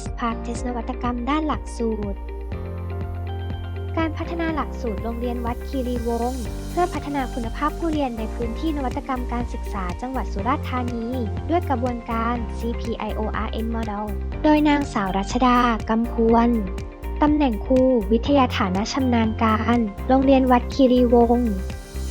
สนวัตกรรมด้านหลักสูตร การพัฒนาหลักสูตรโรงเรียนวัดคีรีวงศ์เพื่อพัฒนาคุณภาพผู้เรียนในพื้นที่นวัตกรรมการศึกษาจังหวัดสุราษฎร์ธานี ด้วยกระบวนการ CPIORN Model โดยนางสาวรัชดากำพวนตำแหน่งครูวิทยาฐานะชำนาญการ โรงเรียนวัดคีรีวงศ์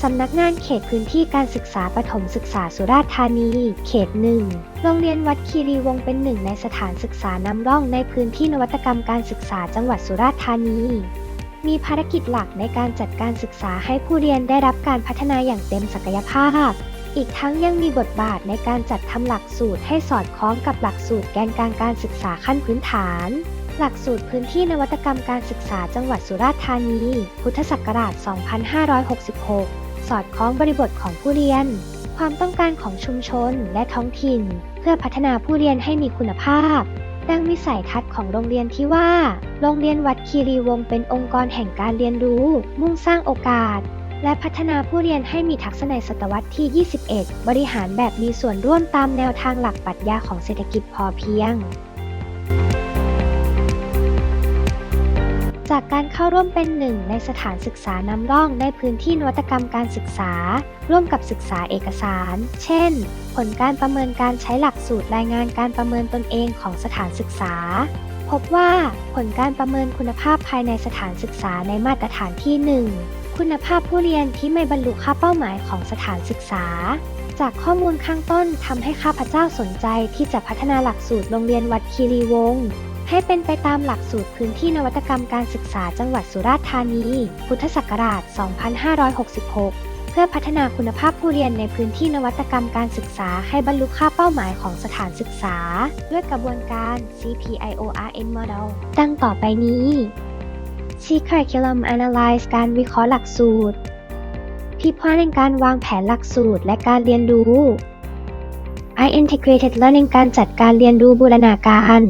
สำนักงานเขตพื้นที่การศึกษาปฐมศึกษาสุราษฎร์ธานี เขตหนึ่งโรงเรียนวัดคีรีวงศ์เป็นหนึ่งในสถานศึกษานำร่องในพื้นที่นวัตกรรมการศึกษาจังหวัดสุราษฎร์ธานี มีภารกิจหลักในการจัดการศึกษาให้ผู้เรียนได้รับการพัฒนาอย่างเต็มศักยภาพ อีกทั้งยังมีบทบาทในการจัดทำหลักสูตรให้สอดคล้องกับหลักสูตรแกนกลางการศึกษาขั้นพื้นฐานหลักสูตรพื้นที่นวัตกรรมการศึกษาจังหวัดสุราษฎร์ธานี พุทธศักราช 2566 สอดคล้องบริบทของผู้เรียน ความต้องการของชุมชนและท้องถิ่น เพื่อพัฒนาผู้เรียนให้มีคุณภาพดังวิสัยทัศน์ของโรงเรียนที่ว่า โรงเรียนวัดคีรีวงศ์เป็นองค์กรแห่งการเรียนรู้ มุ่งสร้างโอกาส และพัฒนาผู้เรียนให้มีทักษะในศตวรรษที่ 21 บริหารแบบมีส่วนร่วมตามแนวทางหลักปรัชญาของเศรษฐกิจพอเพียง จากการเข้าร่วมเป็นหนึ่งในสถานศึกษานำร่องในพื้นที่นวัตกรรมการศึกษา ร่วมกับศึกษาเอกสาร เช่น ผลการประเมินการใช้หลักสูตรรายงานการประเมินตนเองของสถานศึกษา พบว่าผลการประเมินคุณภาพภายในสถานศึกษาในมาตรฐานที่ 1 คุณภาพผู้เรียนที่ไม่บรรลุค่าเป้าหมายของสถานศึกษาจากข้อมูลข้างต้นทำให้ข้าพเจ้าสนใจที่จะพัฒนาหลักสูตรโรงเรียนวัดคีรีวงศ์ ให้เป็นไปตามหลักสูตรพื้นที่นวัตกรรมการศึกษาจังหวัดสุราษฎร์ธานี พุทธศักราช 2566เพื่อพัฒนาคุณภาพผู้เรียนในพื้นที่นวัตกรรมการศึกษาให้บรรลุค่าเป้าหมายของสถานศึกษา ด้วยกระบวนการ CPIORN Model ดังต่อไปนี้ C Curriculum Analyze การวิเคราะห์หลักสูตรพิพาทในการวางแผนหลักสูตรและการเรียนรู้ I Integrated Learning การจัดการเรียนรู้บูรณาการ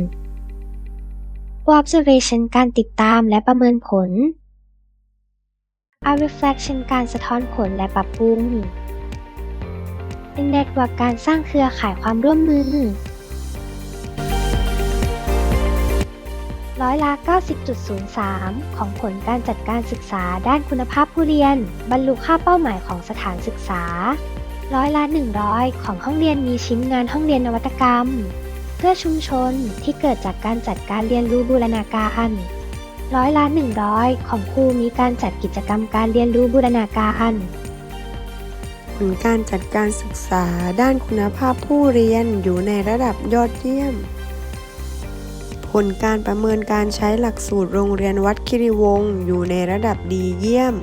Observation การติดตามและประเมินผล A Reflection การสะท้อนผลและปรับปรุง In Network การสร้างเครือข่ายความร่วมมือร้อยละ90.03 ของผลการจัดการศึกษาด้านคุณภาพผู้เรียน บรรลุค่าเป้าหมายของสถานศึกษา ร้อยละ100 ของห้องเรียนมีชิ้นงานห้องเรียนนวัตกรรม พื่อชุมชนที่เกิดจากการจัดการเรียนรู้บูรณาการร้อยละ100ของครูมีการจัดกิจกรรมการเรียนรู้บูรณาการผลการจัดการศึกษาด้านคุณภาพผู้เรียนอยู่ในระดับยอดเยี่ยม ผลการประเมินการใช้หลักสูตรโรงเรียนวัดคิริวงศ์อยู่ในระดับดีเยี่ยม